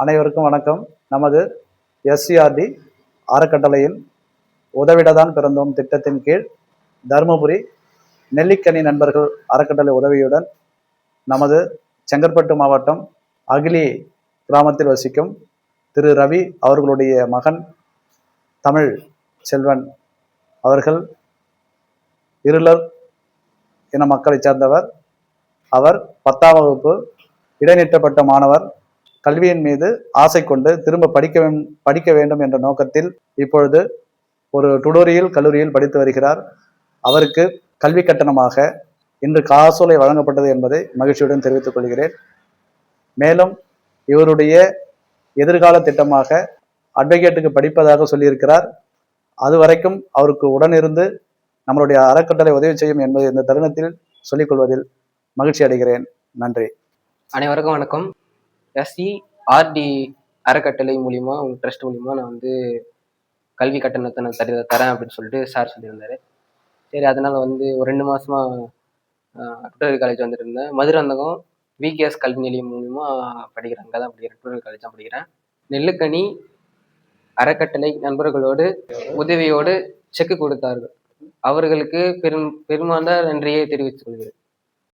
அனைவருக்கும் வணக்கம். நமது எஸ்சிஆர்டி அறக்கட்டளையின் உதவிடதான் பிறந்தோம் திட்டத்தின் கீழ். தருமபுரி நெல்லிக்கனி நண்பர்கள் அறக்கட்டளை உதவியுடன் நமது செங்கற்பட்டு மாவட்டம் அகிலி கிராமத்தில் வசிக்கும் திரு ரவி அவர்களுடைய மகன் தமிழ் செல்வன் அவர்கள் இருளர் இன மக்களைச் சேர்ந்தவர். அவர் பத்தாம் வகுப்பு இடைநிற்றப்பட்ட மாணவர். கல்வியின் மீது ஆசை கொண்டு திரும்ப படிக்க படிக்க வேண்டும் என்ற நோக்கத்தில் இப்பொழுது ஒரு டுடோரியல் கல்லூரியில் படித்து வருகிறார். அவருக்கு கல்வி கட்டணமாக இன்று காசோலை வழங்கப்பட்டது என்பதை மகிழ்ச்சியுடன் தெரிவித்துக் கொள்கிறேன். மேலும் இவருடைய எதிர்கால திட்டமாக அட்வொகேட்டுக்கு படிப்பதாக சொல்லியிருக்கிறார். அது வரைக்கும் அவருக்கு உடனிருந்து நம்மளுடைய அறக்கட்டளை உதவி செய்யும் என்பதை இந்த தருணத்தில் சொல்லிக்கொள்வதில் மகிழ்ச்சி அடைகிறேன். நன்றி. அனைவருக்கும் வணக்கம். எஸ்சி ஆர்டி e, அறக்கட்டளை மூலிமா உங்கள் ட்ரஸ்ட் மூலிமா நான் வந்து கல்வி கட்டணத்தை நான் தர தரேன் அப்படின்னு சொல்லிட்டு சார் சொல்லியிருந்தாரு. சரி அதனால் வந்து ஒரு ரெண்டு மாதமாக டுட்டோரியல் காலேஜ் வந்துட்டு இருந்தேன். மதுராந்தகம் விகேஎஸ் கல்வி நிலையம் மூலிமா படிக்கிறேன். அங்கே தான் படிக்கிறேன். டுட்டோரியல் காலேஜ் தான் படிக்கிறேன். நெல்லுக்கனி அறக்கட்டளை நண்பர்களோடு உதவியோடு செக்கு கொடுத்தார்கள். அவர்களுக்கு பெரும் பெருமாந்த நன்றியை தெரிவித்துக் கொள்கிறேன்.